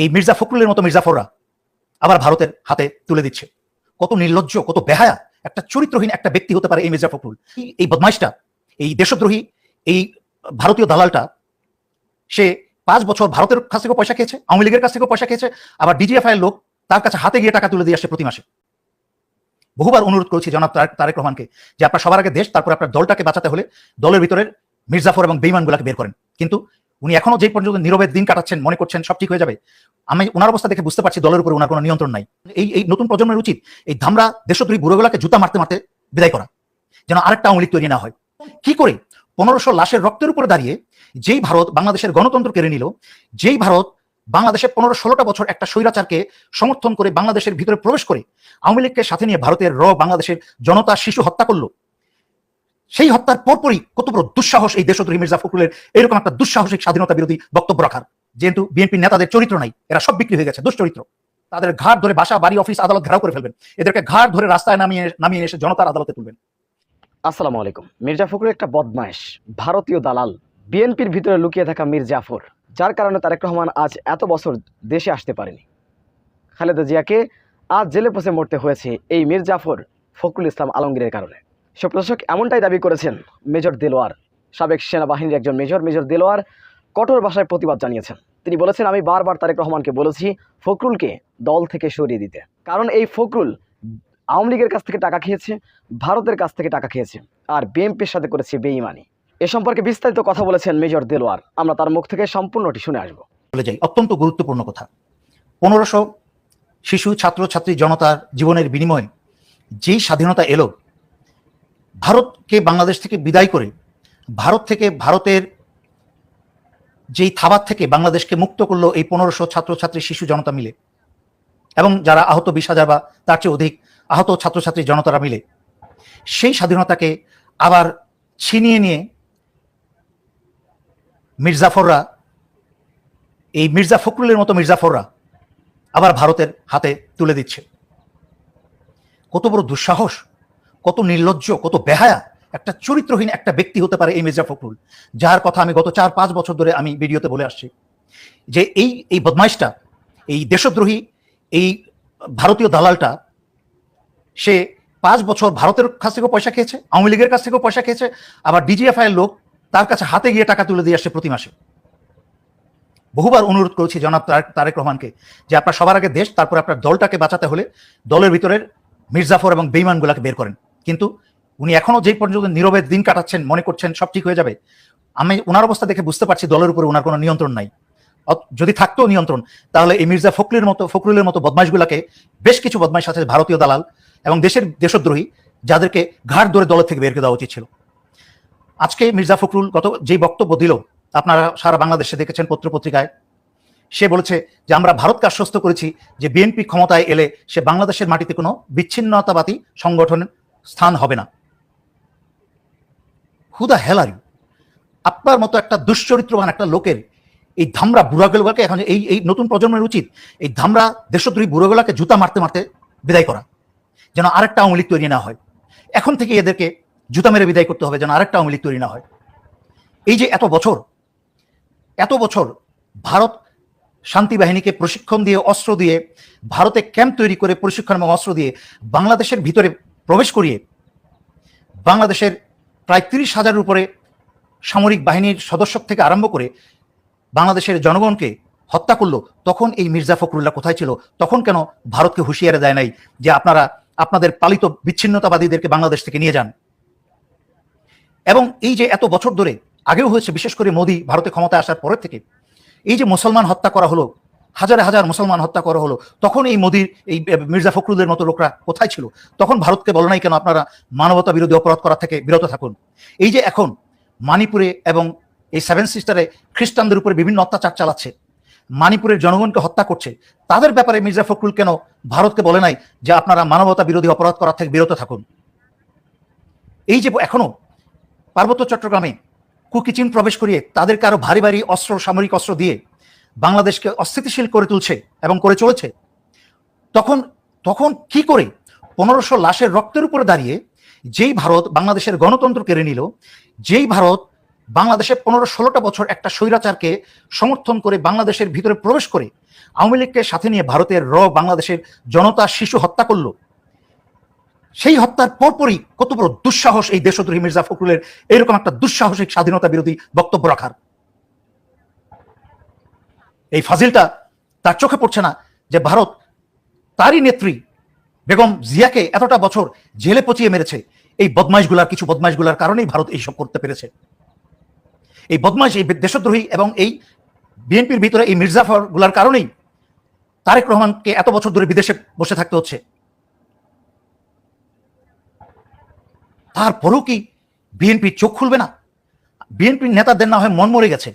এই মির্জা ফখরুলের মতো মির্জাফররা আবার ভারতের হাতে তুলে দিচ্ছে। কত নির্লজ্জ, কত বেহায়া একটা চরিত্রহীন একটা ব্যক্তি হতে পারে এই মির্জা ফখরুল। এই- বদমাইশটা, এই দেশদ্রোহী, এই ভারতীয় দালালটা, সে পাঁচ বছর ভারতের কাছ থেকে পয়সা খেয়েছে, আওয়ামী লীগের কাছ থেকেও পয়সা খেয়েছে, আবার ডিজিএফআই লোক তার কাছে হাতে গিয়ে টাকা তুলে দিয়ে আসছে প্রতি মাসে। বহুবার অনুরোধ করেছি জনাব তারেক রহমানকে যে আপনার সবার আগে দেশ, তারপর আপনার দলটাকে বাঁচাতে হলে দলের ভিতরের মির্জাফর এবং বেইমানগুলাকে বের করেন। কিন্তু উনি এখনও যে পর্যন্ত নীরবে দিন কাটাচ্ছেন, মনে করছেন সব ঠিক হয়ে যাবে, আমি ওনার অবস্থা দেখে বুঝতে পারছি দলের উপর ওনার কোনো নিয়ন্ত্রণ নাই। এই এই নতুন প্রজন্মের উচিত এই ধামরা দেশদ্রোহী বুড়োগুলাকে জুতা মারতে মারতে বিদায় করা, যেন আরেকটা আওয়ামী তৈরি না হয়। কি করে? পনেরোশো লাশের রক্তের উপরে দাঁড়িয়ে যেই ভারত বাংলাদেশের গণতন্ত্র কেড়ে নিল, যেই ভারত বাংলাদেশে পনেরো ষোলোটা বছর একটা স্বৈরাচারকে সমর্থন করে বাংলাদেশের ভিতরে প্রবেশ করে আওয়ামী লীগকে সাথে নিয়ে ভারতের র বাংলাদেশের জনতা শিশু হত্যা করল সেই হত্যার পরপরই কত বড় দুঃসাহস এই দেশদ্রোহী মির্জা ফখরুলের, এরকম একটা দুঃসাহসিক স্বাধীনতা বিরোধী বক্তব্য রাখার। যেহেতু বিএনপির নেতাদের চরিত্র নাই, এরা সব বিক্রি হয়ে গেছে, দুশ্চরিত্র। তাদের ঘাট ধরে বাসা, বাড়ি, অফিস, আদালত ঘেরাও করে ফেলবেন। এদেরকে ঘাট ধরে রাস্তায় নামিয়ে নামিয়ে এসে জনতার আদালতে তুলবেন। আসসালামু আলাইকুম। মির্জা ফখরুল একটা বদমাইশ ভারতীয় দালাল। বিএনপির ভিতরে লুকিয়ে থাকা মীর জাফর যার কারণে তারেক রহমান আজ এত বছর দেশে আসতে পারেনি। খালেদা জিয়াকে আজ জেলে পচে মরতে হয়েছে এই মীর জাফর ফখরুল ইসলাম আলমগীরের কারণে। সুপ্রশাসক এমনটাই দাবি করেছেন মেজর দেলোয়ার। সাবেক সেনাবাহিনীর একজন মেজর মেজর দেলোয়ার কঠোর ভাষায় প্রতিবাদ জানিয়েছেন। তিনি বলেছেন, আমি বারবার তারেক রহমানকে বলেছি ফখরুলকে দল থেকে সরিয়ে দিতে। কারণ এই ফখরুল আওয়ামী লীগের কাছ থেকে টাকা খেয়েছে, ভারতের কাছ থেকে টাকা খেয়েছে, আর বিএনপির সাথে করেছে বেইমানি এ সম্পর্কে বিস্তারিত কথা বলেছেন মেজর দেলোয়ার। আমরা তার মুখ থেকে সম্পূর্ণটি শুনে আসব। চলে যাই। অত্যন্ত গুরুত্বপূর্ণ কথা। পনেরোশো শিশু, ছাত্র, ছাত্রী, জনতার জীবনের বিনিময়ে যেই স্বাধীনতা এলো ভারতকে বাংলাদেশ থেকে বিদায় করে ভারত থেকে ভারতের যেই থাবার থেকে বাংলাদেশকে মুক্ত করল এই পনেরোশো ছাত্রছাত্রী শিশু জনতা মিলে, এবং যারা আহত বিশ হাজার বা তার চেয়ে অধিক আহত ছাত্রছাত্রী জনতারা মিলে, সেই স্বাধীনতাকে আবার ছিনিয়ে নিয়ে মির্জাফররা, এই মির্জা ফখরুলের মতো মির্জাফররা আবার ভারতের হাতে তুলে দিচ্ছে। কত বড় দুঃসাহস! কত নির্লজ্জ, কত বেহায়া একটা চরিত্রহীন একটা ব্যক্তি হতে পারে এই মির্জা ফখরুল, যার কথা আমি গত চার, পাঁচ বছর ধরে আমি ভিডিওতে বলে আসছি। যে এই এই বদমাইশটা, এই দেশদ্রোহী, এই ভারতীয় দালালটা, সে পাঁচ বছর ভারতের কাছ থেকেও পয়সা খেয়েছে, আওয়ামী লীগের কাছ থেকেও পয়সা খেয়েছে, আবার ডিজিএফআই এর লোক তার কাছে হাতে গিয়ে টাকা তুলে দিয়ে আসছে প্রতি মাসে। বহুবার অনুরোধ করেছি জনাব তারেক- রহমানকে যে আপনার সবার আগে দেশ, তারপর আপনার দলটাকে বাঁচাতে হলে দলের ভিতরের মির্জাফর এবং বেইমানগুলাকে বের করেন। কিন্তু উনি এখনও যে পর্যন্ত নীরবে দিন কাটাচ্ছেন, মনে করছেন সব ঠিক হয়ে যাবে, আমি ওনার অবস্থা দেখে বুঝতে পারছি দলের উপরে ওনার কোনো নিয়ন্ত্রণ নাই। যদি থাকতো নিয়ন্ত্রণ, তাহলে এই মির্জা ফখরুলের মতো ফখরুলের মতো বদমাইশগুলাকে বেশ কিছু বদমাইশ আছে ভারতীয় দালাল এবং দেশের দেশদ্রোহী, যাদেরকে ঘাট ধরে দলের থেকে বের করে দেওয়া উচিত ছিল। আজকে মির্জা ফখরুল গত যেই বক্তব্য দিল, আপনারা সারা বাংলাদেশে দেখেছেন পত্রপত্রিকায়, সে বলেছে যে, আমরা ভারতকে আশ্বস্ত করেছি যে, বিএনপি ক্ষমতায় এলে সে বাংলাদেশের মাটিতে কোনো বিচ্ছিন্নতাবাদী সংগঠনের স্থান হবে না। হুদা হেলারি আপনার মতো একটা দুশ্চরিত্রবান একটা লোকের এই ধামরা বুড়াগুলোকে এখন এই এই নতুন প্রজন্মের উচিত এই ধামরা দেশদ্রোহী বুড়োগুলোকে জুতা মারতে মারতে বিদায় করা, যেন আরেকটা আওয়ামী তৈরি না হয়। এখন থেকে এদেরকে জুতা মেরে বিদায় করতে হবে যেন আরেকটা আওয়ামী তৈরি না হয়। এই যে এত বছর এত বছর ভারত শান্তি বাহিনীকে প্রশিক্ষণ দিয়ে, অস্ত্র দিয়ে, ভারতে ক্যাম্প তৈরি করে প্রশিক্ষণ এবং অস্ত্র দিয়ে বাংলাদেশের ভিতরে প্রবেশ করিয়ে বাংলাদেশের প্রায় তিরিশ হাজারের উপরে সামরিক বাহিনীর সদস্য থেকে আরম্ভ করে বাংলাদেশের জনগণকে হত্যা করল, তখন এই মির্জা ফখরুল্লাহ কোথায় ছিল? তখন কেন ভারতকে হুঁশিয়ারে দেয় নাই যে আপনারা আপনাদের পালিত বিচ্ছিন্নতাবাদীদেরকে বাংলাদেশ থেকে নিয়ে যান? এবং এই যে এত বছর ধরে আগেও হয়েছে, বিশেষ করে মোদী ভারতে ক্ষমতায় আসার পরের থেকে, এই যে মুসলমান হত্যা করা হলো হাজারে হাজার মুসলমান হত্যা করা হলো। তখন এই মোদির, এই মির্জা ফখরুলের মতো লোকরা কোথায় ছিল? তখন ভারতকে বলো নাই কেন আপনারা মানবতা বিরোধী অপরাধ করা থেকে বিরত থাকুন। এই যে এখন মানিপুরে এবং এই সেভেন সিস্টারে খ্রিস্টানদের উপরে বিভিন্ন অত্যাচার চালাচ্ছে, মানিপুরের জনগণকে হত্যা করছে, তাদের ব্যাপারে মির্জা ফখরুল কেন ভারতকে বলে নাই যে আপনারা মানবতা বিরোধী অপরাধ করা থেকে বিরত থাকুন? এই যে এখনও পার্বত্য চট্টগ্রামে কুকিচিন প্রবেশ করিয়ে তাদেরকে আরও ভারী ভারী অস্ত্র, সামরিক অস্ত্র দিয়ে বাংলাদেশকে অস্থিতিশীল করে তুলছে এবং করে চলেছে। তখন তখন কি করে পনেরোশো লাশের রক্তের উপরে দাঁড়িয়ে যেই ভারত বাংলাদেশের গণতন্ত্র কেড়ে নিল, যেই ভারত বাংলাদেশে পনেরো ষোলোটা বছর একটা স্বৈরাচারকে সমর্থন করে বাংলাদেশের ভিতরে প্রবেশ করে, আওয়ামী লীগকে সাথে নিয়ে ভারতের র বাংলাদেশের জনতা শিশু হত্যা করল। সেই হত্যার পরপরই কত বড় দুঃসাহস এই দেশদ্রোহী মির্জা ফখরুলের, এরকম একটা দুঃসাহসিক স্বাধীনতা বিরোধী বক্তব্য রাখার। এই ফাজিলটা তার চোখে পড়ছে না যে ভারত তারই নেত্রী বেগম জিয়াকে এতটা বছর জেলে পচিয়ে মেরেছে। এই বদমাইশগুলার কিছু বদমাইশগুলার কারণেই ভারত এইসব করতে পেরেছে। এই বদমাইশ, এই দেশদ্রোহী এবং এই বিএনপির ভিতরে এই মির্জাফরগুলার কারণেই তারেক রহমানকে এত বছর ধরে বিদেশে বসে থাকতে হচ্ছে। তারপরেও কি বিএনপি চোখ খুলবে না? বিএনপির নেতাদের না হয় মন মরে গেছে।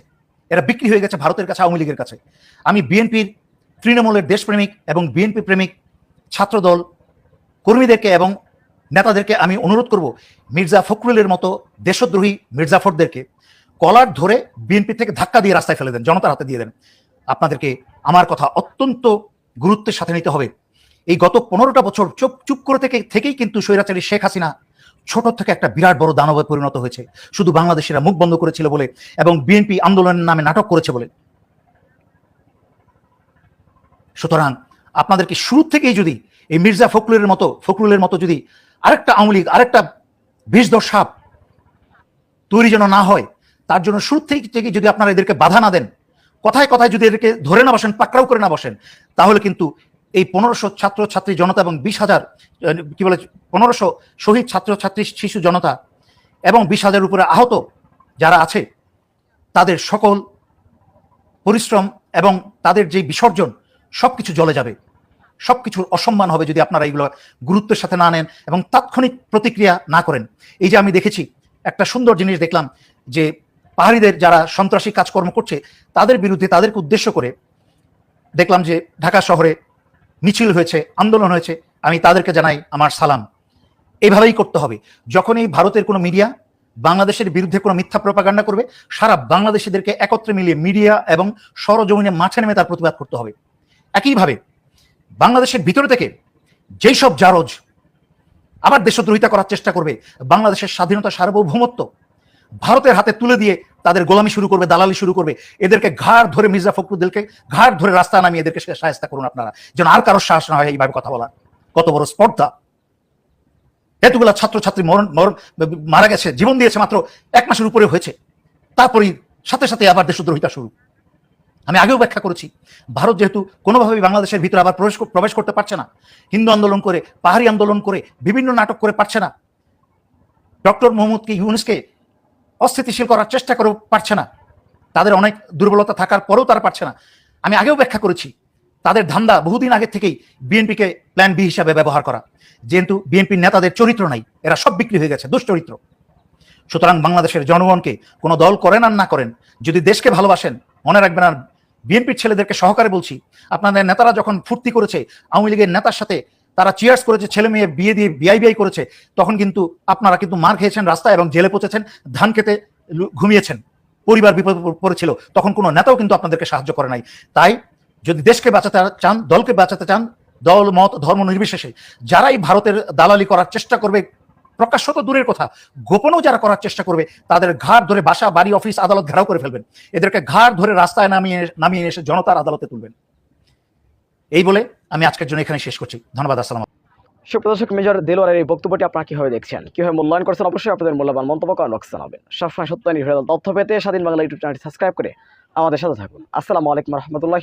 এরা বিক্রি হয়ে গেছে ভারতের কাছে আওয়ামী লীগের কাছে। আমি বিএনপির তৃণমূলের দেশপ্রেমিক এবং বিএনপি প্রেমিক ছাত্রদল কর্মীদেরকে এবং নেতাদেরকে আমি অনুরোধ করব মির্জা ফখরুলের মতো দেশদ্রোহী মির্জাফরদেরকে কলার ধরে বিএনপি থেকে ধাক্কা দিয়ে রাস্তায় ফেলে দেন, জনতার হাতে দিয়ে দেন। আপনাদেরকে আমার কথা অত্যন্ত গুরুত্বের সাথে নিতে হবে। এই গত পনেরোটা বছর চুপ চুপ করে থেকে থেকেই কিন্তু স্বৈরাচারী শেখ হাসিনা ছোট থেকে একটা বিরাট বড় দানবে পরিণত হয়েছে। শুধু বাংলাদেশিরা মুখ বন্ধ করেছিল বলে এবং বিএনপি আন্দোলনের নামে নাটক করেছে বলে। সুতরাং আপনাদেরকে শুরু থেকেই যদি এই মির্জা ফখরুলের মতো ফখরুলের মতো যদি আরেকটা আওয়ামী লীগ, আরেকটা বিষধর সাপ তৈরি যেন না হয়, তার জন্য শুরু থেকে যদি আপনারা এদেরকে বাধা না দেন, কথায় কথায় যদি এদেরকে ধরে না বসেন, পাকড়াও করে না বসেন, তাহলে কিন্তু এই পনেরোশো ছাত্র ছাত্রী জনতা এবং বিশ হাজার কি বলে, পনেরোশো শহীদ ছাত্র ছাত্রী শিশু জনতা এবং বিশ হাজার উপরে আহত যারা আছে, তাদের সকল পরিশ্রম এবং তাদের যে বিসর্জন সব কিছু জলে যাবে। সব কিছুর অসম্মান হবে যদি আপনারা এগুলো গুরুত্বের সাথে না নেন এবং তাৎক্ষণিক প্রতিক্রিয়া না করেন। এই যে আমি দেখেছি, একটা সুন্দর জিনিস দেখলাম যে পাহাড়িদের যারা সন্ত্রাসী কাজকর্ম করছে, তাদের বিরুদ্ধে তাদেরকে উদ্দেশ্য করে দেখলাম যে ঢাকা শহরে মিছিল হয়েছে, আন্দোলন হয়েছে, আমি তাদেরকে জানাই আমার সালাম। এভাবেই করতে হবে। যখনই ভারতের কোনো মিডিয়া বাংলাদেশের বিরুদ্ধে কোনো মিথ্যা প্রপাগান্ডা করবে, সারা বাংলাদেশিদেরকে একত্রে মিলিয়ে মিডিয়া এবং সরজমিনে মাঠে নেমে তার প্রতিবাদ করতে হবে। একইভাবে বাংলাদেশের ভিতরে থেকে যেই সব জারজ আবার দেশদ্রোহিতা করার চেষ্টা করবে, বাংলাদেশের স্বাধীনতা সার্বভৌমত্ব ভারতের হাতে তুলে দিয়ে তাদের গোলামি শুরু করবে, দালালি শুরু করবে। এদেরকে ঘাড় ধরে মির্জা ফখরুদ্দিনকে ঘাড় ধরে রাস্তা নামিয়ে এদেরকে সাহায্য করুন আপনারা। যেন আর কারোর সাহস না হয় এইভাবে কথা বলা কত বড় স্পর্ধা। এতগুলা ছাত্রছাত্রী মরণ মরণ মারা গেছে, জীবন দিয়েছে মাত্র এক মাসের উপরে হয়েছে। তারপরেই সাথে সাথে আবার দেশদ্রোহিতা শুরু। আমি আগেও ব্যাখ্যা করেছি, ভারত যেহেতু কোনোভাবেই বাংলাদেশের ভিতরে আবার প্রবেশ প্রবেশ করতে পারছে না। হিন্দু আন্দোলন করে, পাহাড়ি আন্দোলন করে, বিভিন্ন নাটক করে পারছে না। ডক্টর মোহাম্মদকে, ইউনুসকে অস্থিতিশীল করার চেষ্টা করে, পারছে না। তাদের অনেক দুর্বলতা থাকার পরেও তারা পারছে না। আমি আগেও ব্যাখ্যা করেছি, তাদের ধান্দা বহুদিন আগে থেকেই বিএনপিকে প্ল্যান বি হিসাবে ব্যবহার করা। যেহেতু বিএনপির নেতাদের চরিত্র নাই, এরা সব বিক্রি হয়ে গেছে, দুশ্চরিত্র। সুতরাং বাংলাদেশের জনগণকে কোনো দল করেন আর না করেন, যদি দেশকে ভালোবাসেন, মনে রাখবেন আর বিএনপির ছেলেদেরকে সহকারে বলছি, আপনাদের নেতারা যখন ফুর্তি করেছে, আওয়ামী লীগের নেতার সাথে তারা চিয়ার্স করেছে, ছেলে মেয়ে বিয়ে দিয়ে বিআই বিআই করেছে, তখন কিন্তু আপনারা কিন্তু মার খেয়েছেন রাস্তায় এবং জেলে পচেছেন, ধান খেতে ঘুমিয়েছেন, পরিবার বিপদ পড়েছিল, তখন কোনো নেতাও কিন্তু আপনাদেরকে সাহায্য করে নাই। তাই যদি দেশকে বাঁচাতে চান, দলকে বাঁচাতে চান, দল, মত, ধর্ম নির্বিশেষে, যারাই ভারতের দালালি করার চেষ্টা করবে, প্রকাশ্য তো দূরের কথা, গোপনেও যারা করার চেষ্টা করবে, তাদের ঘাড় ধরে বাসা, বাড়ি, অফিস, আদালত ঘেরাও করে ফেলবেন। এদেরকে ঘাড় ধরে রাস্তায় নামিয়ে নামিয়ে এসে জনতার আদালতে তুলবেন। এই বলে আমি আজকের জন্য এখানে শেষ করছি। ধন্যবাদ, আসসালাম সুপ্রদর্শক মেজর দেলোয়ারের এই বক্তব্যটি আপনারা কীভাবে দেখছেন? কীভাবে মূল্যায়ন করছেন? অবশ্যই আপনাদের মূল্যবান মন্তব্য করার বক্স জানাবেন। সবসময় সত্য নির্ভর তথ্য পেতে স্বাধীন বাংলা ইউটিউব চ্যানেলটি সাবস্ক্রাইব করে আমাদের সাথে থাকুন। আসসালামু আলাইকুম রহমতুল্লাহ